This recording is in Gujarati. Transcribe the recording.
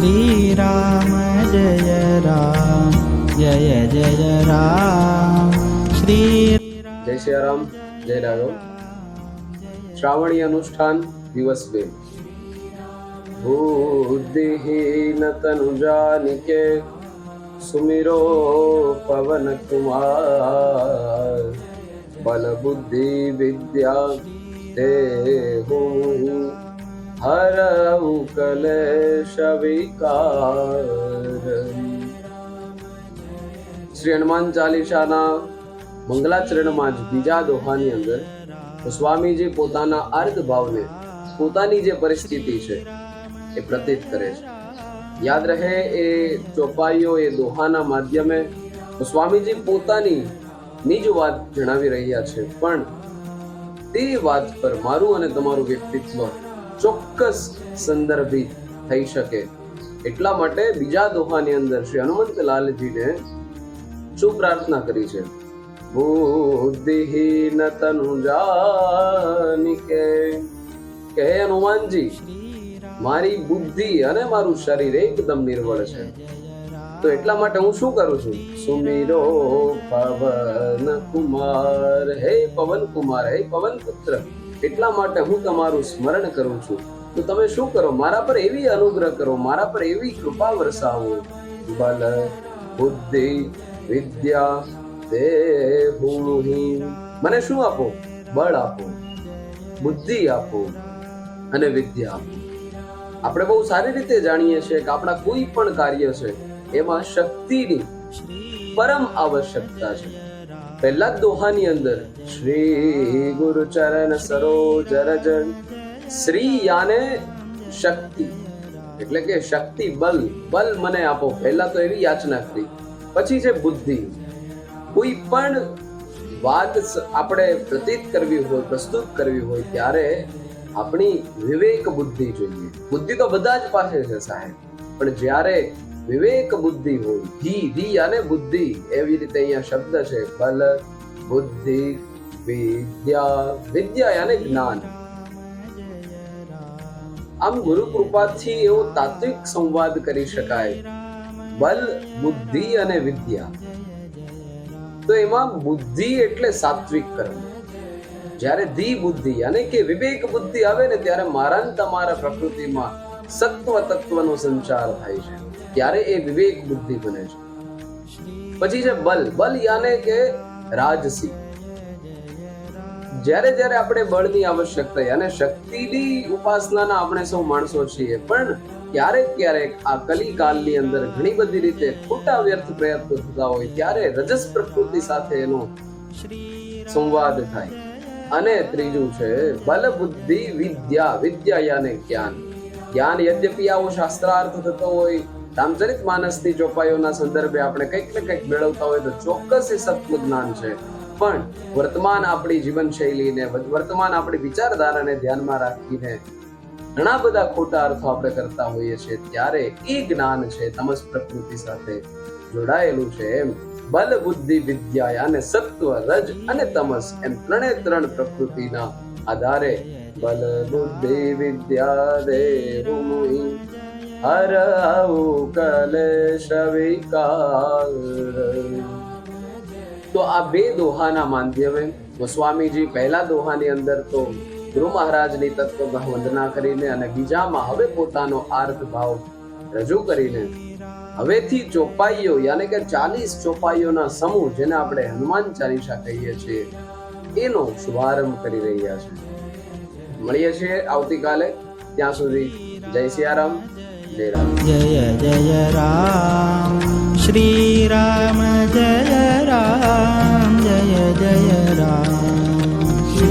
શ્રીરામ જય રામ જય જય રામ શ્રી જય સિયારામ જય રાઘવ શ્રાવણી અનુષ્ઠાન દિવસ બે બુદ્ધિહીન તનુ જાનિકે સુમિરો પવન કુમાર બલ બુદ્ધિ વિદ્યા તે હું હરઉ કલેશ વિકાર શ્રી હનુમાન ચાલીસાના મંગલાચરણમાં જ બીજા દોહાની અંદર સ્વામીજી પોતાના અર્ધ ભાવને પોતાની જે પરિસ્થિતિ છે એ પ્રતીત કરે છે યાદ રહે એ ચોપાઈઓ એ દોહાના માધ્યમે સ્વામીજી પોતાની નિજ વાત જણાવી રહ્યા છે પણ તે વાત પર મારું અને તમારું વ્યક્તિત્વ ચોક્કસ સંદર્ભિત થઈ શકે. એટલા માટે બીજા દોહાની અંદર શ્રી હનુમંતલાલજીને શું પ્રાર્થના કરી છે. બુદ્ધિહીન તનુ જાનિકે કે હે હનુમાનજી, મારી બુદ્ધિ અને મારું શરીર એકદમ નિર્બળ છે. તો એટલા માટે હું શું કરું છું? સુમીરો પવન કુમાર, હે પવન કુમાર, હે પવન પુત્ર. એટલા માટે હું તમારું સ્મરણ કરું છું. તો તમે શું કરો? મારા પર એવી અનુગ્રહ કરો, મારા પર એવી કૃપા વરસાવો. બલ બુદ્ધિ વિદ્યા દેહુહી મને શું આપો? બળ આપો, બુદ્ધિ આપો અને વિદ્યા આપો. આપણે બહુ સારી રીતે જાણીએ છીએ કે આપણા કોઈ પણ કાર્ય છે, એમાં શક્તિની પરમ આવશ્યકતા છે. પહેલા દોહાની અંદર શ્રી ગુરુ ચરણ સરોજ રજન. શ્રી યાને શક્તિ. એટલે કે શક્તિ બલ. બલ મને આપો. પહેલા તો એવી યાચના કરી. પછી છે બુદ્ધિ. કોઈ પણ વાત આપણે પ્રતીત કરવી હોય, પ્રસ્તુત કરવી હોય, ત્યારે આપણી વિવેક બુદ્ધિ જોઈએ. બુદ્ધિ તો બધા જ પાસે છે સાહેબ. પણ જ્યારે વિવેક બુદ્ધિ હોય ધી ધી અને બુદ્ધિ, એવી રીતે અહીંયા શબ્દ છે, બલ, બુદ્ધિ, વિદ્યા વિદ્યા અને જ્ઞાન. આમ ગુરુ કૃપાથી એવો તાત્વિક સંવાદ કરી શકાય. બલ, બુદ્ધિ અને વિદ્યા. તો એમાં બુદ્ધિ એટલે સાત્વિક કર્મ. જ્યારે ધી બુદ્ધિ અને કે વિવેક બુદ્ધિ આવે ને ત્યારે મારા તમારા પ્રકૃતિમાં સત્વ તત્વનો સંચાર થાય છે. ત્યારે એ વિવેક બુદ્ધિ બને છે. પછી છે બલ. બલ યાને કે રાજસી. જ્યારે જ્યારે આપણે બળની આવશ્યકતા અને શક્તિની ઉપાસનાના આપણે સૌ માણસો છીએ, પણ ક્યારેક ક્યારેક આ કલિકાલની અંદર ઘણી બધી રીતે ખોટા વ્યર્થ પ્રયત્નો થતા હોય, ત્યારે રજસ પ્રકૃતિ સાથે એનો સંવાદ થાય. અને ત્રીજું છે બલ બુદ્ધિ વિદ્યા. વિદ્યા યાને જ્ઞાન. જ્ઞાન યદ્યપિ આવો શાસ્ત્રાર્થ થતો હોય રામચરિત માનસની ચોપાઈઓના સંદર્ભે આપણે કંઈક ને કંઈક મેળવતા હોય તો ચોક્કસ એ સત્વ જ્ઞાન છે. પણ વર્તમાન આપણી જીવનશૈલીને, વર્તમાન આપણી વિચારધારાને ધ્યાનમાં રાખીને ઘણા બધા ખોટા અર્થો આપણે કરતા હોઈએ છીએ, ત્યારે એ જ્ઞાન છે તમસ પ્રકૃતિ સાથે જોડાયેલું છે એમ. બલ બુદ્ધિ વિદ્યા અને સત્વ, રજ અને તમસ એમ ત્રણે ત્રણ પ્રકૃતિના આધારે બલ બુદ્ધિ વિદ્યા દેવું હર કલેશ વિકાર તો આ બે દોહાના માધ્યમે ગોસ્વામીજી પહેલા દોહાની અંદર તો ગુરુ મહારાજની તત્વ વંદના કરીને અને બીજામાં હવે પોતાનો આર્થ ભાવ રજૂ કરીને હવેથી ચોપાઈઓ યાને કે ચાલીસ ચોપાઈઓના સમૂહ જેને આપણે હનુમાન ચાલીસા કહીએ છીએ, એનો શુભારંભ કરી રહ્યા છે મળીએ છીએ આવતીકાલે. ત્યાં સુધી જય સિયારામ જય રામ. જય જય રામ. શ્રી રામ, જય રામ, જય જય રામ.